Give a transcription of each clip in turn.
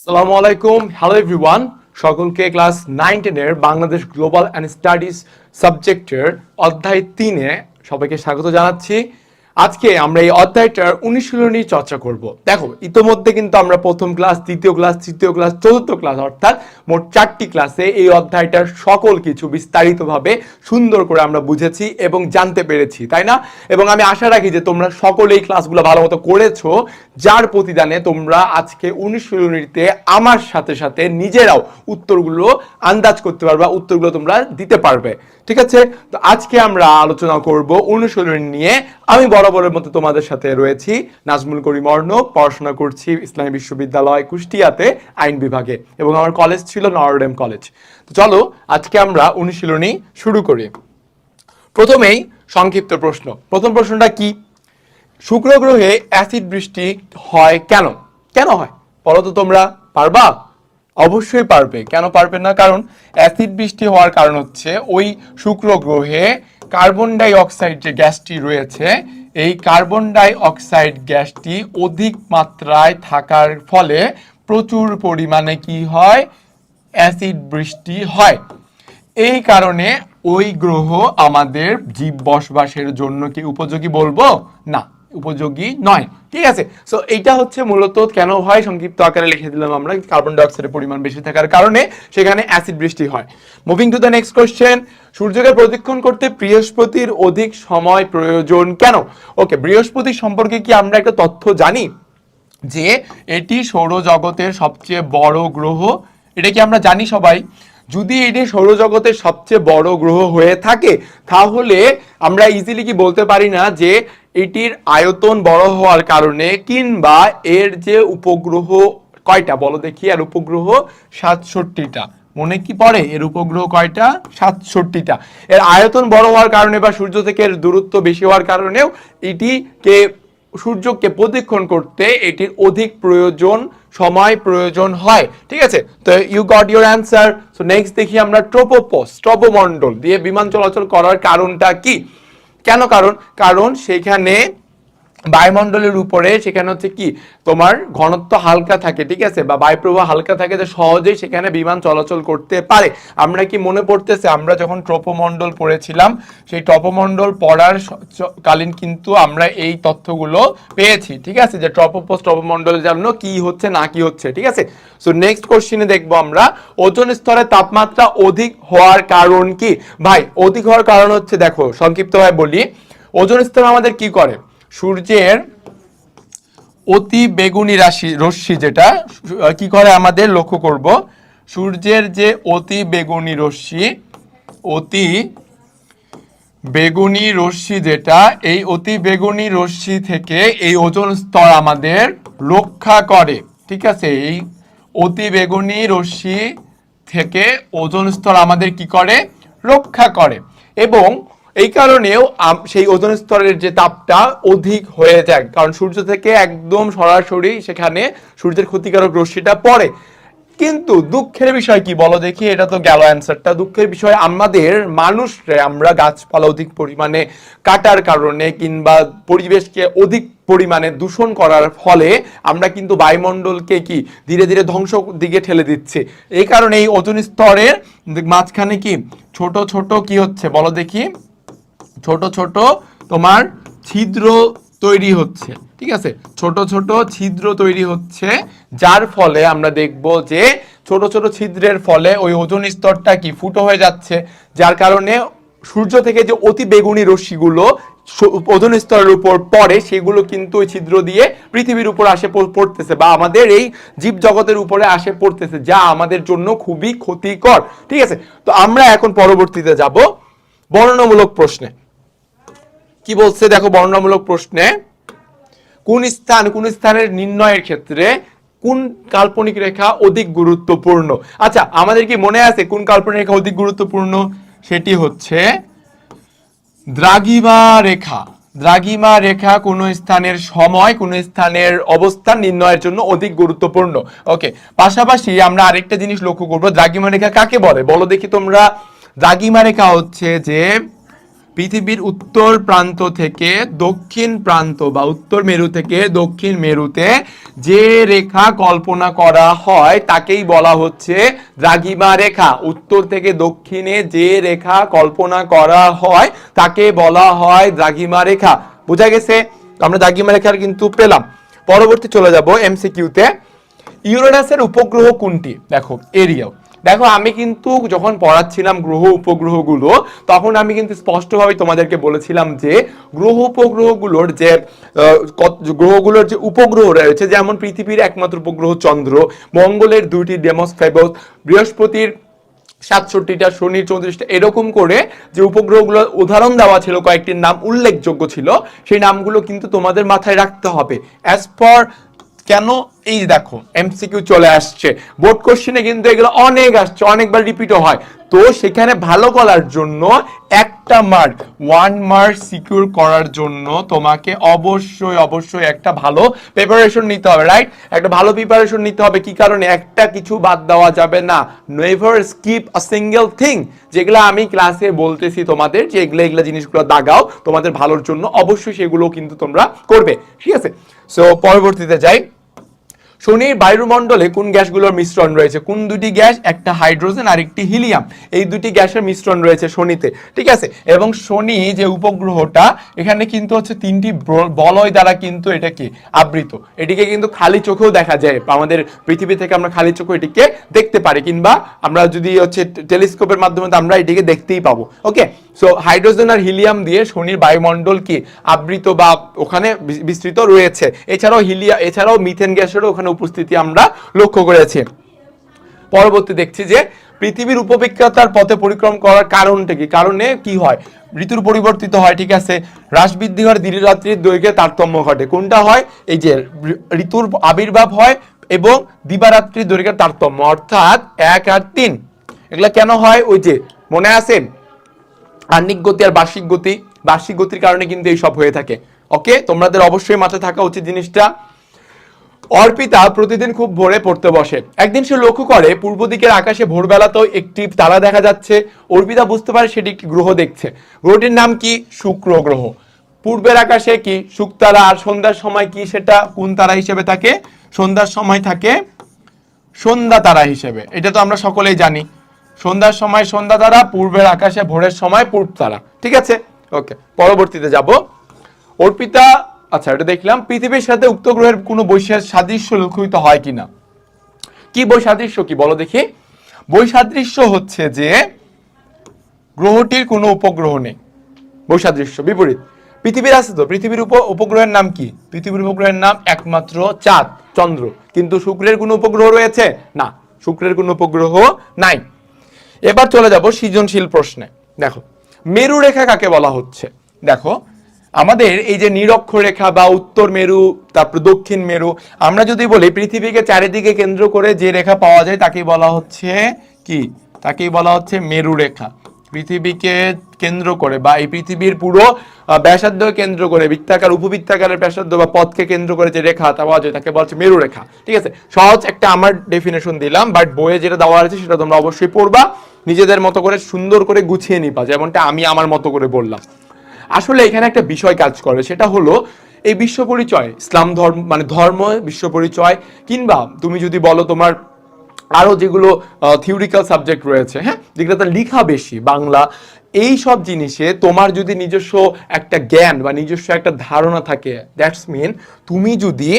আসসালামু আলাইকুম। Hello everyone সকলকে ক্লাস নাইন টেনের বাংলাদেশ গ্লোবাল অ্যান্ড স্টাডিজ সাবজেক্টের অধ্যায় তিনে সবাইকে স্বাগত জানাচ্ছি। আজকে আমরা এই অধ্যায়টার অনুশীলনী চর্চা করব। দেখো, ইতোমধ্যে কিন্তু আমরা প্রথম ক্লাস, দ্বিতীয় ক্লাস, তৃতীয় ক্লাস, চতুর্থ ক্লাস, অর্থাৎ মোট চারটি ক্লাসে এই অধ্যায়টার সকল কিছু বিস্তারিতভাবে সুন্দর করে আমরা বুঝেছি এবং জানতে পেরেছি, তাই না? এবং আমি আশা রাখি যে তোমরা সকলে এই ক্লাসগুলো ভালো মতো করেছ, যার প্রতিদানে তোমরা আজকে অনুশীলনীতে আমার সাথে সাথে নিজেরাও উত্তরগুলো আন্দাজ করতে পারবে, উত্তরগুলো তোমরা দিতে পারবে। ঠিক আছে? তো আজকে আমরা আলোচনা করব অনুশীলন নিয়ে। আমি বরাবরের মতো তোমাদের সাথে রয়েছি। নাজমুল করিম অর্ণব, পড়াশোনা করছি ইসলামী বিশ্ববিদ্যালয় কুষ্টিয়াতে আইন বিভাগে এবং আমার কলেজ ছিল নরডেম কলেজ। তো চলো, আজকে আমরা অনুশীলনী শুরু করি। প্রথমেই সংক্ষিপ্ত প্রশ্ন। প্রথম প্রশ্নটা কি? শুক্র গ্রহে অ্যাসিড বৃষ্টি হয় কেন? কেন হয়? বলো তো তোমরা, পারবা? অবশ্যই পারবে। কেন পারবে না? কারণ অ্যাসিড বৃষ্টি হওয়ার কারণ হচ্ছে ওই শুক্র গ্রহে কার্বন ডাই অক্সাইড যে গ্যাসটি রয়েছে, এই কার্বন ডাই অক্সাইড গ্যাসটি অধিক মাত্রায় থাকার ফলে প্রচুর পরিমাণে কি হয়? অ্যাসিড বৃষ্টি হয়। এই কারণে ওই গ্রহ আমাদের জীব বসবাসের জন্য কি উপযোগী বলব? না। উপযোগী নয়। ঠিক আছে? সো এইটা হচ্ছে মূলত কেন হয়? সংক্ষিপ্ত আকারে লিখে দিলাম আমরা। কার্বন ডাইঅক্সাইডের পরিমাণ বেশি থাকার কারণে সেখানে অ্যাসিড বৃষ্টি হয়। Moving to the next question সূর্যকে প্রদক্ষিণ করতে বৃহস্পতির অধিক সময় প্রয়োজন কেন? ওকে বৃহস্পতি সম্পর্কে কি আমরা একটা তথ্য জানি? যে এটি সৌরজগতের সবচেয়ে বড় গ্রহ। এটা কি আমরা জানি সবাই? যদি এটি সৌরজগতের সবচেয়ে বড় গ্রহ হয়ে থাকে, তাহলে আমরা ইজিলি কি বলতে পারি না যে এটির আয়তন বড় হওয়ার কারণে কিংবা এর যে উপগ্রহ কয়টা? বলো দেখি আর উপগ্রহ সাতষট্টিটা। মনে কি পড়ে? এর উপগ্রহ কয়টা? সাতষট্টিটা। এর আয়তন বড় হওয়ার কারণে বা সূর্য থেকে এর দূরত্ব বেশি হওয়ার কারণেও এটিকে, সূর্যকে প্রদক্ষিণ করতে এটির অধিক প্রয়োজন, সময় প্রয়োজন হয়। ঠিক আছে? তো you got your answer so next দেখি আমরা ট্রোপোপস, ট্রপোমণ্ডল দিয়ে বিমান চলাচল করার কারণটা কি? কেন? কারণ কারণ সেখানে বায়ুমণ্ডলের উপরে সেখানে হচ্ছে কি, তোমার ঘনত্ব হালকা থাকে, ঠিক আছে? বা বায়ুপ্রবাহ হালকা থাকে যে সহজেই সেখানে বিমান চলাচল করতে পারে। আমরা কি মনে পড়তেছে? আমরা যখন ট্রপোমণ্ডল পড়েছিলাম, সেই ট্রপোমণ্ডল পড়ার কালীন কিন্তু আমরা এই তথ্যগুলো পেয়েছি, ঠিক আছে? যে ট্রপোপোস, ট্রপোমণ্ডলের জন্য কি হচ্ছে, না কি হচ্ছে, ঠিক আছে? সো নেক্সট কোশ্চিনে দেখব আমরা, ওজন স্তরে তাপমাত্রা অধিক হওয়ার কারণ কি? ভাই, অধিক হওয়ার কারণ হচ্ছে, দেখো, সংক্ষিপ্তভাবে বলি, ওজন স্তর আমাদের কি করে? সূর্যের অতি বেগুনি রাশি, রশ্মি যেটা কি করে আমাদের লক্ষ্য করব? সূর্যের যে অতি বেগুনি রশ্মি, অতি বেগুনি রশ্মি যেটা, এই অতি বেগুনি রশ্মি থেকে এই ওজন স্তর আমাদের রক্ষা করে, ঠিক আছে? এই অতি বেগুনি রশ্মি থেকে ওজন স্তর আমাদের কি করে? রক্ষা করে। এবং এই কারণেও সেই ওজন স্তরের যে তাপটা অধিক হয়ে যায়। কারণ সূর্য থেকে একদম সরাসরি সেখানে সূর্যের ক্ষতিকারক রশ্মিটা পড়ে। কিন্তু দুঃখের বিষয় কি বলো দেখি? এটা তো গেল অ্যান্সারটা দুঃখের বিষয়, আমাদের মানুষরে আমরা গাছপালা অধিক পরিমাণে কাটার কারণে কিংবা পরিবেশকে অধিক পরিমাণে দূষণ করার ফলে আমরা কিন্তু বায়ুমণ্ডলকে কি ধীরে ধীরে ধ্বংস দিকে ঠেলে দিচ্ছে। এই কারণে এই ওজন স্তরের মাঝখানে কি ছোট ছোট কি হচ্ছে বলো দেখি? ছোট ছোট তোমার ছিদ্র তৈরি হচ্ছে, ঠিক আছে? ছোট ছোট ছিদ্র তৈরি হচ্ছে, যার ফলে আমরা দেখব যে ছোট ছোট ছিদ্রের ফলে ওই ওজন স্তরটা কি ফুটো হয়ে যাচ্ছে, যার কারণে সূর্য থেকে যে অতি বেগুনি রশ্মিগুলো ওজন স্তরের উপর পড়ে, সেগুলো কিন্তু ওই ছিদ্র দিয়ে পৃথিবীর উপর আসে পড়তেছে বা আমাদের এই জীব জগতের উপরে আসে পড়তেছে, যা আমাদের জন্য খুবই ক্ষতিকর, ঠিক আছে? তো আমরা এখন পরবর্তীতে যাব বর্ণনামূলক প্রশ্নে। কি বলছে? দেখো, বর্ণনামূলক প্রশ্নে, কোন স্থান, কোন স্থানের নির্ণয়ের ক্ষেত্রে কোন কাল্পনিক রেখা অধিক গুরুত্বপূর্ণ? আচ্ছা আমাদের কি মনে আছে কোন কাল্পনিক রেখা অধিক গুরুত্বপূর্ণ? সেটি হচ্ছে দ্রাগিমা রেখা। দ্রাগিমা রেখা কোন স্থানের সময়, কোন স্থানের অবস্থান নির্ণয়ের জন্য অধিক গুরুত্বপূর্ণ। ওকে পাশাপাশি আমরা আরেকটা জিনিস লক্ষ্য করব। দ্রাগিমা রেখা কাকে বলে? বলো দেখি তোমরা। দ্রাগিমা রেখা হচ্ছে যে পৃথিবীর উত্তর প্রান্ত থেকে দক্ষিণ প্রান্ত বা উত্তর মেরু থেকে দক্ষিণ মেরুতে যে রেখা কল্পনা করা হয়, তাকেই বলা হচ্ছে দ্রাঘিমা রেখা। উত্তর থেকে দক্ষিণে যে রেখা কল্পনা করা হয়, তাকে বলা হয় দ্রাঘিমা রেখা। বোঝা গেছে? আমরা দ্রাঘিমা রেখার কিন্তু পেলাম। পরবর্তী চলে যাব এমসিকিউতে ইউরেনাসের উপগ্রহ কোনটি? দেখো, এরিয়াও। দেখো, আমি কিন্তু যখন পড়াচ্ছিলাম গ্রহ উপগ্রহগুলো, তখন আমি কিন্তু স্পষ্টভাবে তোমাদেরকে বলেছিলাম যে, গ্রহ উপগ্রহগুলোর যে গ্রহগুলোর যে উপগ্রহ রয়েছে, যেমন পৃথিবীর একমাত্র উপগ্রহ চন্দ্র, মঙ্গলের দুইটি ডেমস ফেবস, বৃহস্পতির সাতষট্টিটা, শনির চৌত্রিশটা, এরকম করে যে উপগ্রহগুলো উদাহরণ দেওয়া ছিল, কয়েকটির নাম উল্লেখযোগ্য ছিল, সেই নামগুলো কিন্তু তোমাদের মাথায় রাখতে হবে। অ্যাজ ফর কেন এই দেখো এমসিকিউ চলে আসছে। বোর্ড কোশ্চেনে কিন্তু এগুলো অনেক আসছে, অনেকবার রিপিটও হয়। তো সেখানে ভালো করার জন্য একটা মার্ক ওয়ান মার্ক সিকিউর করার জন্য তোমাকে অবশ্যই অবশ্যই একটা ভালো প্রিপারেশন নিতে হবে রাইট একটা ভালো প্রিপারেশন নিতে হবে, কি কারণে? একটা কিছু বাদ দেওয়া যাবে না। Never skip a single thing যেগুলো আমি ক্লাসে বলতেছি তোমাদের, যে এগুলো এগুলো জিনিসগুলো দাগাও, তোমাদের ভালোর জন্য অবশ্যই সেগুলো কিন্তু তোমরা করবে, ঠিক আছে? সো পরবর্তীতে যাই। শনির বায়ুমণ্ডলে কোন গ্যাসগুলোর মিশ্রণ রয়েছে? কোন দুটি গ্যাস? একটা হাইড্রোজেন আর একটি হিলিয়াম। এই দুটি গ্যাসের মিশ্রণ রয়েছে শনিতে, ঠিক আছে? এবং শনি যে উপগ্রহটা, এখানে কিন্তু হচ্ছে তিনটি বলয় দ্বারা কিন্তু এটা কি আবৃত। এটিকে কিন্তু খালি চোখেও দেখা যায়। আমাদের পৃথিবী থেকে আমরা খালি চোখে এটিকে দেখতে পারি, কিংবা আমরা যদি হচ্ছে টেলিস্কোপের মাধ্যমে আমরা এটিকে দেখতেই পাবো, ওকে? সো হাইড্রোজেন আর হিলিয়াম দিয়ে শনির বায়ুমণ্ডল কি আবৃত বা ওখানে বিস্তৃত রয়েছে। এছাড়াও হিলিয়া, এছাড়াও মিথেন গ্যাসেরও ওখানে উপস্থিতি আমরা লক্ষ্য করেছি। পরবর্তী দেখছি যে পৃথিবীর উপবিক্ষতার পথে পরিক্রম করার কারণটা কি? কারণে কি হয়? ঋতুর পরিবর্তিত হয়, ঠিক আছে? হ্রাস বৃদ্ধি হয় দিন রাত্রির দৈর্ঘ্যে তারতম্য ঘটে। কোনটা হয়? এই যে ঋতুর আবির্ভাব হয় এবং দিবারাত্রির দৈর্ঘ্যের তারতম্য, অর্থাৎ এক আর তিন। এগুলা কেন হয়? ওই যে মনে আছে? আর্নিক গতি আর বার্ষিক গতি। বার্ষিক গতির কারণে কিন্তু এই সব হয়ে থাকে। ওকে? তোমাদের অবশ্যই মাথায় থাকা উচিত জিনিসটা। অর্পিতা প্রতিদিন খুব ভোরে পড়তে বসে। একদিন সে লক্ষ্য করে, পূর্ব দিকের আকাশে ভোরবেলাতেও একটি তারা দেখা যাচ্ছে। অর্পিতা বুঝতে পারে সেটি একটি গ্রহ দেখছে। গ্রহটির নাম কি? শুক্র গ্রহ। পূর্বের আকাশে কি শুকতারা আর সন্ধ্যার সময় কি সেটা কোন তারা হিসেবে থাকে? সন্ধ্যার সময় থাকে সন্ধ্যা তারা হিসেবে। এটা তো আমরা সকলেই জানি। সন্ধ্যার সময় সন্ধ্যা তারা, পূর্বের আকাশে ভোরের সময় পূর্ব তারা। ঠিক আছে? ওকে, পরবর্তীতে যাব। অর্পিতা আচ্ছা এটা দেখলাম, পৃথিবীর সাথে উক্ত গ্রহের কোনো বৈশাখ সাদৃশ্য লক্ষিত হয় কিনা? কি বৈসাদৃশ্য কি? বলো দেখি। বৈসাদৃশ্য হচ্ছে যে গ্রহটির কোনো উপগ্রহ নেই। বৈসাদৃশ্য বিপরীত। পৃথিবীর আছে তো? পৃথিবীর উপ উপগ্রহের নাম কি? পৃথিবীর উপগ্রহের নাম একমাত্র চাঁদ, চন্দ্র। কিন্তু শুক্রের কোনো উপগ্রহ রয়েছে? না, শুক্রের কোনো উপগ্রহ নাই। এবার চলে যাব সৃজনশীল প্রশ্নে। দেখো, মেরু রেখা কাকে বলা হচ্ছে? দেখো আমাদের এই যে নিরক্ষরেখা বা উত্তর মেরু, তারপর দক্ষিণ মেরু, আমরা যদি বলি পৃথিবীকে চারিদিকে কেন্দ্র করে যে রেখা পাওয়া যায় তাকে বলা হচ্ছে কি? তাকেই বলা হচ্ছে মেরু রেখা। পৃথিবীকে কেন্দ্র করে বা এই পৃথিবীর পুরো ব্যাসার্ধ কেন্দ্র করে, বৃত্তাকার, উপবৃত্তাকারের ব্যাসার্ধ বা পথকে কেন্দ্র করে যে রেখা তা পাওয়া যায়, তাকে বলা হচ্ছে মেরু রেখা। ঠিক আছে? সহজ একটা আমার ডেফিনেশন দিলাম বাট বইয়ে যেটা দেওয়া আছে সেটা তোমরা অবশ্যই পড়বা, নিজেদের মতো করে সুন্দর করে গুছিয়ে নিবা, যেমনটা আমি আমার মতো করে বললাম। আসলে এখানে একটা বিষয় কাজ করে, সেটা হলো এই বিশ্ব পরিচয়, ইসলাম ধর্ম মানে ধর্ম, বিশ্ব পরিচয়, কিংবা তুমি যদি বলো তোমার আরও যেগুলো থিওরিক্যাল সাবজেক্ট রয়েছে হ্যাঁ? যেগুলো তার লিখা বেশি, বাংলা, এই সব জিনিসে তোমার যদি নিজস্ব একটা জ্ঞান বা নিজস্ব একটা ধারণা থাকে দ্যাটস মিন তুমি যদি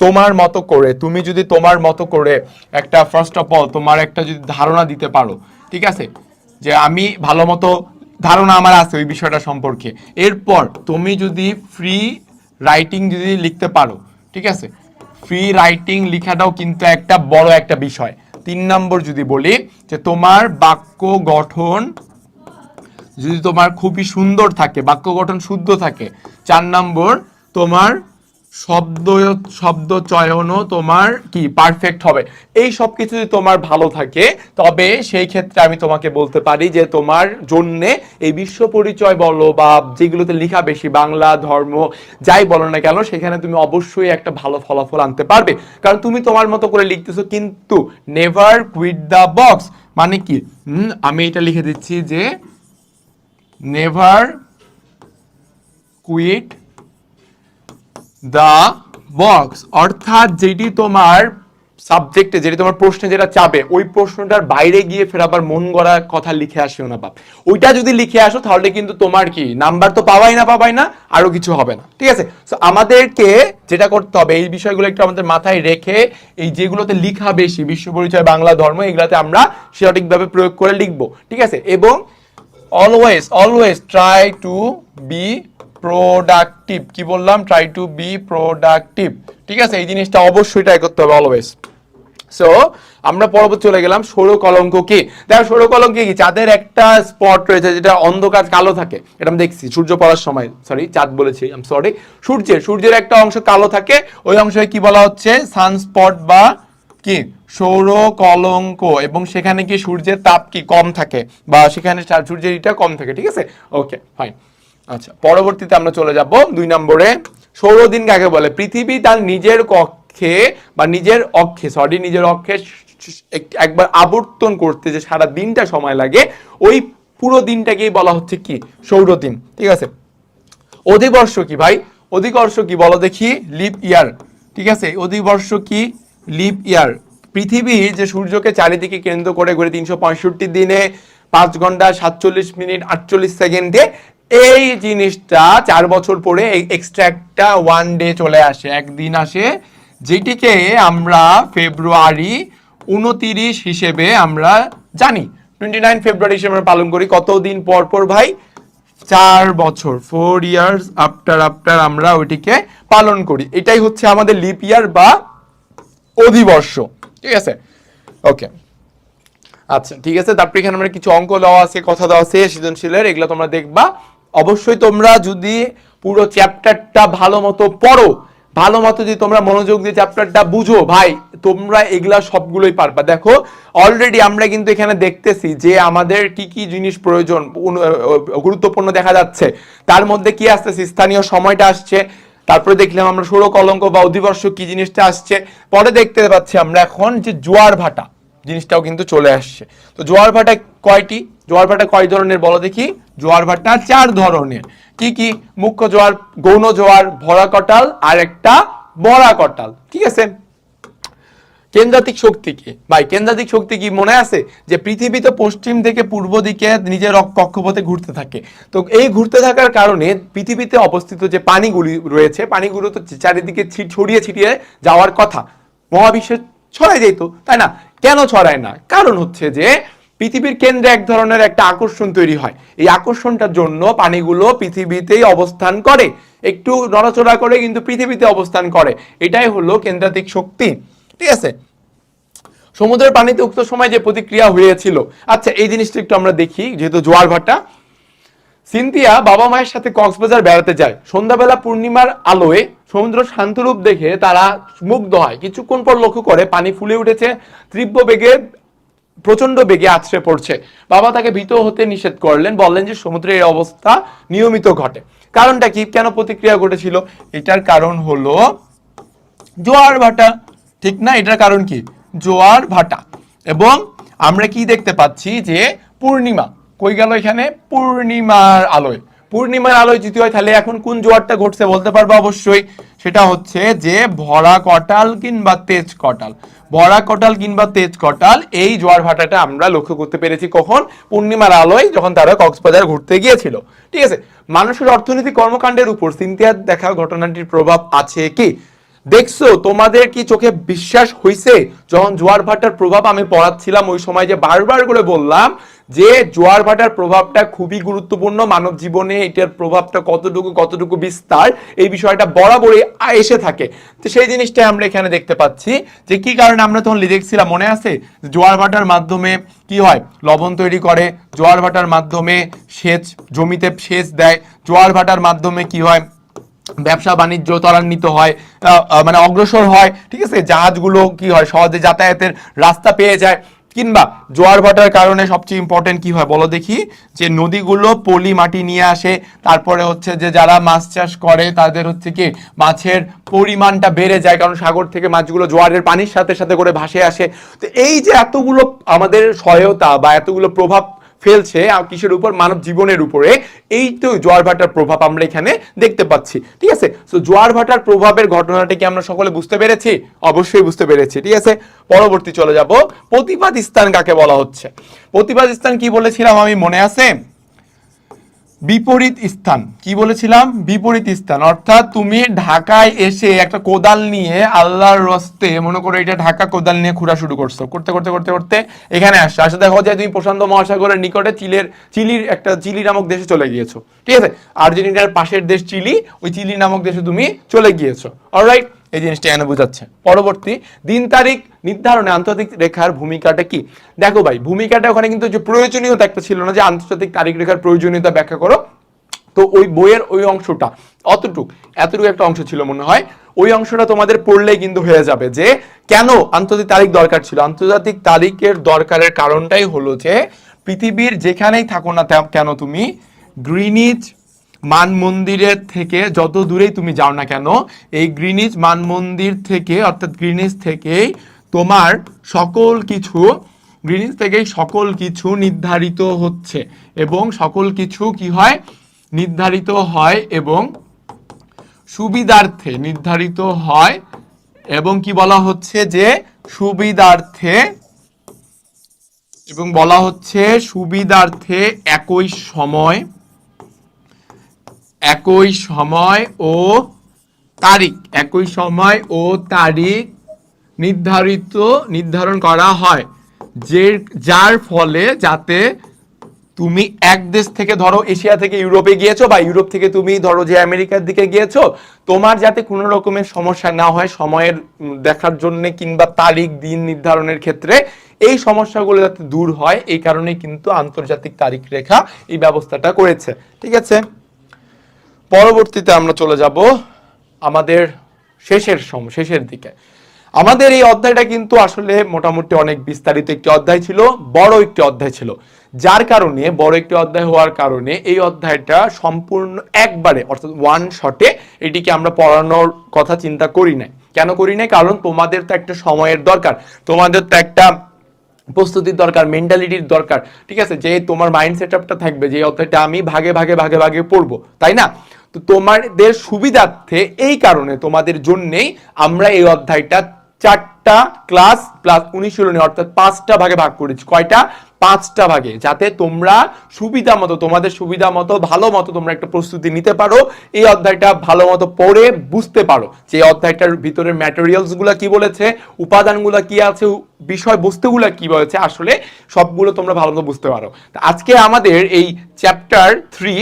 তোমার মতো করে, তুমি যদি তোমার মতো করে একটা ফার্স্ট অফ অল তোমার একটা যদি ধারণা দিতে পারো, ঠিক আছে? যে আমি ভালো মতো ধারণা আমার আছে ওই বিষয়টা সম্পর্কে। এরপর তুমি যদি ফ্রি রাইটিং যদি লিখতে পারো, ঠিক আছে? ফ্রি রাইটিং লেখাটাও কিন্তু একটা বড় একটা বিষয়। তিন নম্বর যদি বলি যে তোমার বাক্য গঠন যদি তোমার খুবই সুন্দর থাকে, বাক্য গঠন শুদ্ধ থাকে, চার নম্বর তোমার শব্দ শব্দ চয়নও তোমার কি পারফেক্ট হবে। এই সব কিছু যদি তোমার ভালো থাকে, তবে সেই ক্ষেত্রে আমি তোমাকে বলতে পারি যে তোমার জন্যে এই বিশ্ব পরিচয় বলো বা যেগুলোতে লেখা বেশি, বাংলা, ধর্ম, যাই বলো না কেন, সেখানে তুমি অবশ্যই একটা ভালো ফলাফল আনতে পারবে। কারণ তুমি তোমার মতো করে লিখতেছো, কিন্তু নেভার কুইট দ্য বক্স মানে কি? আমি এটা লিখে দিচ্ছি যে নেভার কুইট দ্য বক্স অর্থাৎ যেটি তোমার সাবজেক্টে যেটি তোমার প্রশ্নে যেটা চাবে ওই প্রশ্নটার বাইরে গিয়ে ফের আবার মন কথা লিখে আসিও না বাপ। ওইটা যদি লিখে আসো, তাহলে কিন্তু তোমার কি নাম্বার তো পাবাই না পাবাই না, আরও কিছু হবে না। ঠিক আছে? আমাদেরকে যেটা করতে হবে, এই বিষয়গুলো একটু আমাদের মাথায় রেখে, এই যেগুলোতে লিখা বেশি, বিশ্ব পরিচয়, বাংলা ধর্ম, এগুলাতে আমরা সঠিকভাবে প্রয়োগ করে লিখব। ঠিক আছে? এবং always always try to be productive কি বললাম? ট্রাই টু বি প্রোডাক্টিভ ঠিক আছে? এই জিনিসটা অবশ্যই ট্রাই করতে হবে অলওয়েজ সো আমরা পরবর্তী চলে গেলাম। সৌর কলঙ্ক কি? দেখো, সৌর কলঙ্ক কি? চাঁদের একটা স্পট রয়েছে যেটা অন্ধকার, কালো থাকে। এটা আমি দেখছি। সূর্য পড়ার সময়। সরি চাঁদ বলেছি। আম সরি সূর্যের সূর্যের একটা অংশ কালো থাকে। ওই অংশে কি বলা হচ্ছে? সানস্পট বা কি? সৌর কলঙ্ক। এবং সেখানে কি সূর্যের তাপ কি কম থাকে? বা সেখানে সূর্যের ইটা কম থাকে। ঠিক আছে? ওকে ফাইন আচ্ছা পরবর্তীতে আমরা চলে যাব দুই নম্বরে। সৌরদিন কাকে বলে, পৃথিবী তার নিজের কক্ষে বা নিজের অক্ষে সরি নিজের অক্ষে একবার আবর্তন করতে যে সারা দিনটা সময় লাগে, ওই পুরো দিনটাকেই বলা হচ্ছে কি? সৌরদিন, ঠিক আছে? অধিবর্ষ কি ভাই? অধিবর্ষ কি বলো দেখি লিপ ইয়ার ঠিক আছে? অধিবর্ষ কি? লিপ ইয়ার পৃথিবী যে সূর্যকে চারিদিকে কেন্দ্র করে ঘুরে তিনশো পঁয়ষট্টি দিনে পাঁচ ঘণ্টা সাতচল্লিশ মিনিট আটচল্লিশ সেকেন্ডে এই জিনিসটা চার বছর পরে এই এক্সট্রা একটা ওয়ান ডে চলে আসে। একদিন আসে, যেটিকে আমরা ফেব্রুয়ারি উনতিরিশ হিসেবে আমরা জানি। টোয়েন্টি নাইন ফেব্রুয়ারি হিসেবে আমরা পালন করি। কতদিন পর পর ভাই? চার বছর। ফোর ইয়ার্স আফটার আফটার আমরা ওইটিকে পালন করি। এটাই হচ্ছে আমাদের লিপ ইয়ার বা অধিবর্ষ। ঠিক আছে? ওকে আচ্ছা ঠিক আছে। তারপরে এখানে আমরা কিছু অঙ্ক দেওয়া আছে, কথা দেওয়া আছে, সৃজনশীলের। এগুলো তোমরা দেখবা। অবশ্যই তোমরা যদি পুরো চ্যাপ্টারটা ভালো মতো পড়ো, ভালো মতো যদি তোমরা মনোযোগ দিয়ে চ্যাপ্টারটা বুঝো, ভাই, তোমরা এগুলা সবগুলোই পারবা। দেখো অলরেডি আমরা কিন্তু এখানে দেখতেছি যে আমাদের কি কি জিনিস প্রয়োজন গুরুত্বপূর্ণ দেখা যাচ্ছে। তার মধ্যে কি আসতেছে? স্থানীয় সময়টা আসছে, তারপরে দেখলাম আমরা ষোলো কলঙ্ক বা অধিবর্ষ কি জিনিসটা আসছে। পরে দেখতে পাচ্ছি আমরা এখন যে জোয়ার ভাটা, জিনিসটাও কিন্তু চলে আসছে। তো জোয়ার ভাটা কয়টি? জোয়ার ভাটা কয় ধরনের বলো দেখি? জোয়ার ভাটা চার ধরনের। কি কি? মুখ্য জোয়ার, গৌণ জোয়ার, ভরা কটাল আর একটা বড়া কটাল ঠিক আছে? কেন্দ্রাতিক শক্তি কি? ভাই, কেন্দ্রাতিক শক্তি কি মনে আছে? যে পৃথিবী তো পশ্চিম থেকে পূর্ব দিকে নিজের কক্ষপথে ঘুরতে থাকে। তো এই ঘুরতে থাকার কারণে পৃথিবীতে অবস্থিত যে পানিগুলি রয়েছে, পানিগুলো তো চারিদিকে ছড়িয়ে ছিটিয়ে যাওয়ার কথা। মহাবিশ্বে ছড়াই যেত তাই না? কেন ছড়ায় না? কারণ হচ্ছে যে পৃথিবীর কেন্দ্রে এক ধরনের একটা আকর্ষণ তৈরি হয়। এই আকর্ষণটার জন্য পানিগুলো পৃথিবীতেই অবস্থান করে। একটু নড়াচড়া করে, কিন্তু পৃথিবীতে অবস্থান করে। এটাই হলো কেন্দ্রাতিক শক্তি। ঠিক আছে? সমুদ্রের পানিতে উক্ত সময় যে প্রতিক্রিয়া হয়েছিল। আচ্ছা এই জিনিসটা একটু আমরা দেখি, যেহেতু জোয়ার ভাটা। সিনথিয়া বাবা মায়ের সাথে কক্সবাজার বেড়াতে যায়। সন্ধ্যাবেলা পূর্ণিমার আলোয় সমুদ্র শান্তরূপ দেখে তারা মুগ্ধ হয়। কিছুক্ষণ পর লক্ষ্য করে পানি ফুলে উঠেছে। তীব্র বেগে প্রচণ্ড বেগে আছড়ে পড়ছে। বাবা তাকে ভীত হতে নিষেধ করলেন, বললেন যে সমুদ্রের এই অবস্থা নিয়মিত ঘটে। কারণটা কি? কেন প্রতিক্রিয়া ঘটেছিল? এটার কারণ হলো জোয়ার ভাটা, ঠিক না? এটার কারণ কি? জোয়ার ভাটা। এবং আমরা কি দেখতে পাচ্ছি যে পূর্ণিমা, কই গেল এখানে? পূর্ণিমার আলোয়। পূর্ণিমার আলোয় যদি হয়, তাহলে এখন কোন জোয়ারটা ঘটছে বলতে পারব? অবশ্যই সেটা হচ্ছে যে ভরা কটাল কিংবা তেজ কটাল। ভরা কটাল কিংবা তেজ কটাল, এই জোয়ার ভাটাটা আমরা লক্ষ্য করতে পেরেছি কখন? পূর্ণিমার আলোয়, যখন তারা কক্সবাজার ঘুরতে গিয়েছিল। ঠিক আছে? মানুষের অর্থনৈতিক কর্মকাণ্ডের উপর সিনথিয়ার দেখা ঘটনাটির প্রভাব আছে কি? দেখছ, তোমাদের কি চোখে বিশ্বাস হইছে? যখন জোয়ার ভাটার প্রভাব আমি পড়াচ্ছিলাম, ওই সময় যে বারবার করে বললাম যে জোয়ার ভাটার প্রভাবটা খুবই গুরুত্বপূর্ণ, মানব জীবনে এটার প্রভাবটা কতটুকু কতটুকু বিস্তার, এই বিষয়টা বরাবরই এসে থাকে। তো সেই জিনিসটাই আমরা এখানে দেখতে পাচ্ছি যে কি কারণে আমরা তখন দেখছিলাম মনে আছে? জোয়ার ভাটার মাধ্যমে কি হয়? লবণ তৈরি করে, জোয়ার ভাটার মাধ্যমে সেচ, জমিতে সেচ দেয়, জোয়ার ভাটার মাধ্যমে কি হয়? ব্যবসা বাণিজ্য ত্বরান্বিত হয় মানে অগ্রসর হয়, ঠিক আছে? জাহাজগুলো কি হয়? সহজে যাতায়াতের রাস্তা পেয়ে যায়। কিংবা জোয়ার ভাটার কারণে সবচেয়ে ইম্পর্টেন্ট কি হয়? বলো দেখি। যে নদীগুলো পলি মাটি নিয়ে আসে, তারপরে হচ্ছে যে যারা মাছ চাষ করে, তাদের হচ্ছে কি মাছের পরিমাণটা বেড়ে যায়, কারণ সাগর থেকে মাছগুলো জোয়ারের পানির সাথে সাথে করে ভাসে আসে। তো এই যে এতগুলো আমাদের সহায়তা বা এতগুলো প্রভাব ফেলছে কিসের উপর? মানব জীবনের উপরে। এই তো জোয়ার ভাটার প্রভাব আমরা এখানে দেখতে পাচ্ছি, ঠিক আছে? তো জোয়ার ভাটার প্রভাবের ঘটনাটা কি আমরা সকলে বুঝতে পেরেছি? অবশ্যই বুঝতে পেরেছি, ঠিক আছে? পরবর্তী চলে যাব। প্রতিবাদ স্থান কাকে বলা হচ্ছে? প্রতিবাদ স্থান কি বলেছিলাম আমি, মনে আছে? বিপরীত স্থান। কি বলেছিলাম? বিপরীত স্থান। অর্থাৎ তুমি ঢাকায় এসে একটা কোদাল নিয়ে আল্লাহর রস্তে, মনে করো এটা ঢাকা কোদাল নিয়ে ঘোরা শুরু করছ। করতে করতে করতে করতে এখানে আসছো। আসলে দেখো যে তুমি প্রশান্ত মহাসাগরের নিকটে চিলের, চিলির একটা, চিলি নামক দেশে চলে গিয়েছো। ঠিক আছে? আর্জেন্টিনার পাশের দেশ চিলি, ওই চিলি নামক দেশে তুমি চলে গিয়েছো। অলরাইট এই জিনিসটা এনে বোঝাচ্ছে। পরবর্তী, দিন তারিখ নির্ধারণে আন্তর্জাতিক রেখার ভূমিকাটা কি? দেখো ভাই, ভূমিকাটা ওখানে কিন্তু যে প্রয়োজনীয়তা একটা ছিল না, যে আন্তর্জাতিক তারিখ রেখার প্রয়োজনীয়তা ব্যাখ্যা করো। তো ওই বইয়ের ওই অংশটা, অতটুক, এতটুকু একটা অংশ ছিল মনে হয়। ওই অংশটা তোমাদের পড়লেই কিন্তু হয়ে যাবে যে, কেন আন্তর্জাতিক তারিখ দরকার ছিল? আন্তর্জাতিক তারিখের দরকারের কারণটাই হলো যে, পৃথিবীর যেখানেই থাকো না কেন তুমি? গ্রিনিজ মান মন্দিরের থেকে যত দূরেই তুমি যাও না কেন, এই গ্রিনিজ মান মন্দির থেকে, অর্থাৎ গ্রিনিজ থেকেই তোমার সকল কিছু গ্রিনিজ থেকেই সকল কিছু নির্ধারিত হচ্ছে এবং সকল কিছু কি হয়? নির্ধারিত হয় এবং সুবিধার্থে নির্ধারিত হয় এবং কি বলা হচ্ছে যে সুবিধার্থে এবং বলা হচ্ছে সুবিধার্থে একই সময় একই সময় ও তারিখ, একই সময় ও তারিখ নির্ধারিত, নির্ধারণ করা হয়। যে, যার ফলে যাতে তুমি এক দেশ থেকে ধরো এশিয়া থেকে ইউরোপে গিয়েছো বা ইউরোপ থেকে তুমি ধরো যে আমেরিকার দিকে গিয়েছো, তোমার যাতে কোনো রকমের সমস্যা না হয় সময়ের দেখার জন্য কিংবা তারিখ, দিন নির্ধারণের ক্ষেত্রে, এই সমস্যাগুলো যাতে দূর হয়, এই কারণে কিন্তু আন্তর্জাতিক তারিখ রেখা এই ব্যবস্থাটা করেছে। ঠিক আছে? পরবর্তীতে আমরা চলে যাব আমাদের শেষের সম শেষের দিকে। আমাদের এই অধ্যায়টা কিন্তু আসলে মোটামুটি অনেক বিস্তারিত একটি অধ্যায় ছিল, বড় একটি অধ্যায় ছিল। যার কারণে, বড় একটি অধ্যায় হওয়ার কারণে এই অধ্যায়টা সম্পূর্ণ একবারে, অর্থাৎ ওয়ান শটে এটিকে আমরা পড়ানোর কথা চিন্তা করি নাই। কেন করি নাই? কারণ তোমাদের তো একটা সময়ের দরকার। তোমাদের তো একটা প্রস্তুতির দরকার মেন্টালিটির দরকার। ঠিক আছে? যে তোমার মাইন্ড সেট আপটা থাকবে, যে অধ্যায়টা আমি ভাগে ভাগে ভাগে ভাগে পড়ব, তাই না? তো তোমাদের সুবিধার্থে এই কারণে তোমাদের জন্যেই আমরা এই অধ্যায়টা চারটা ক্লাস প্লাস অনুশীলনী অর্থাৎ পাঁচটা ভাগে ভাগ করেছি। কয়টা? পাঁচটা ভাগে। যাতে তোমরা সুবিধা মতো, তোমাদের সুবিধা মতো, ভালো মতো তোমরা একটা প্রস্তুতি নিতে পারো। এই অধ্যায়টা ভালো মতো পড়ে বুঝতে পারো যে অধ্যায়টার ভিতরের ম্যাটেরিয়ালসগুলা কি বলেছে, উপাদানগুলো কি আছে বিষয় বস্তুগুলো কি বলেছে, আসলে সবগুলো তোমরা ভালো মতো বুঝতে পারো। আজকে আমাদের এই চ্যাপ্টার থ্রি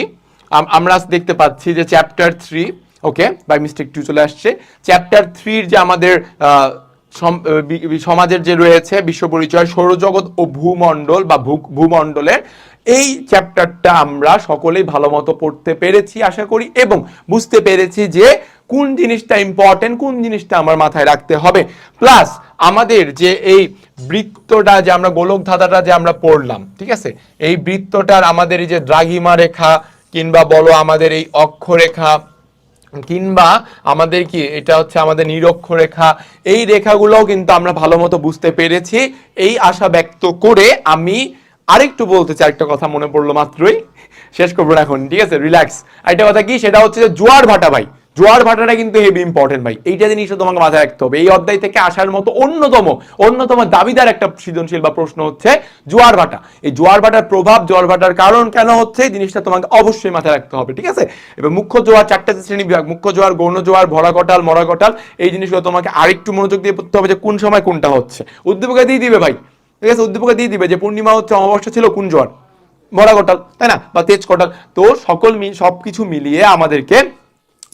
আমরা দেখতে পাচ্ছি যে chapter three okay by mistake two চলে আসছে। চ্যাপ্টার থ্রির যে আমাদের সমাজের যে রয়েছে, বিশ্ব পরিচয়, সৌরজগৎ ও ভূমণ্ডল বা ভূমণ্ডলের, এই চ্যাপ্টারটা আমরা সকলেই ভালো মতো পড়তে পেরেছি, আশা করি, এবং বুঝতে পেরেছি যে কোন জিনিসটা ইম্পর্টেন্ট কোন জিনিসটা আমার মাথায় রাখতে হবে। প্লাস আমাদের যে এই বৃত্তটা যে আমরা গোলক ধাঁধাটা যে আমরা পড়লাম, ঠিক আছে? এই বৃত্তটার আমাদের এই যে দ্রাঘিমা রেখা কিংবা বলো আমাদের এই অক্ষরেখা, কিংবা আমাদের কি, এটা হচ্ছে আমাদের নিরক্ষরেখা, এই রেখাগুলোও কিন্তু আমরা ভালো মতো বুঝতে পেরেছি। এই আশা ব্যক্ত করে আমি আরেকটু বলতে চাই, একটা কথা মনে পড়ল মাত্রই। শেষ করব এখন, ঠিক আছে? রিল্যাক্স। আরেকটা কথা কি, সেটা হচ্ছে যে জোয়ার ভাটা ভাই। জোয়ার ভাটাটা কিন্তু হেভি ইম্পর্টেন্ট ভাই। এইটা জিনিসটা তোমাকে মাথায় রাখতে হবে। এই অধ্যায় থেকে আসার মতো অন্যতম অন্যতম দাবিদার একটা সৃজনশীল বা প্রশ্ন হচ্ছে জোয়ার ভাটা। এই জোয়ার ভাটার প্রভাব, জোয়ার ভাটার কারণ কেন হচ্ছে, এই জিনিসটা তোমাকে অবশ্যই মাথায় রাখতে হবে, ঠিক আছে? এবার মুখ্য জোয়ার, চারটা শ্রেণি বিভাগ, মুখ্য জোয়ার, গৌণ জোয়ার, ভরা কটাল, মরা কটাল, এই জিনিসগুলো তোমাকে আরেকটু মনোযোগ দিয়ে পড়তে হবে যে কোন সময় কোনটা হচ্ছে। উদ্দীপকে দিয়ে দিবে ভাই, ঠিক আছে? উদ্দীপকে দিয়ে দিবে যে পূর্ণিমা হচ্ছে অমাবস্যা ছিল, কোন জোয়ার? ভরা কটাল, তাই না? বা তেজ কটাল। তো সকল মি- সবকিছু মিলিয়ে আমাদেরকে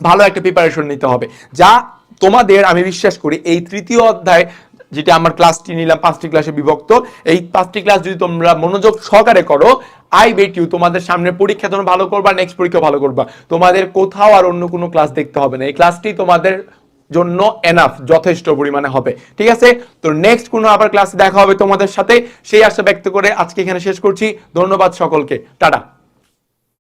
ভালো একটা প্রিপারেশন নিতে হবে। যা তোমাদের, আমি বিশ্বাস করি, এই তৃতীয় অধ্যায় যেটা আমার ক্লাসটি নিলাম, পাঁচটি ক্লাসে বিভক্ত, এই পাঁচটি ক্লাস যদি তোমরা মনোযোগ সহকারে করো আই বেট ইউ তোমাদের সামনে পরীক্ষা তোমরা ভালো করবা নেক্সট পরীক্ষা ভালো করবা। তোমাদের কোথাও আর অন্য কোনো ক্লাস দেখতে হবে না। এই ক্লাসটি তোমাদের জন্য এনাফ যথেষ্ট পরিমাণে হবে। ঠিক আছে? তো নেক্সট কোনো আবার ক্লাসে দেখা হবে তোমাদের সাথে। সেই আশা ব্যক্ত করে আজকে এখানে শেষ করছি। ধন্যবাদ সকলকে। টাটা।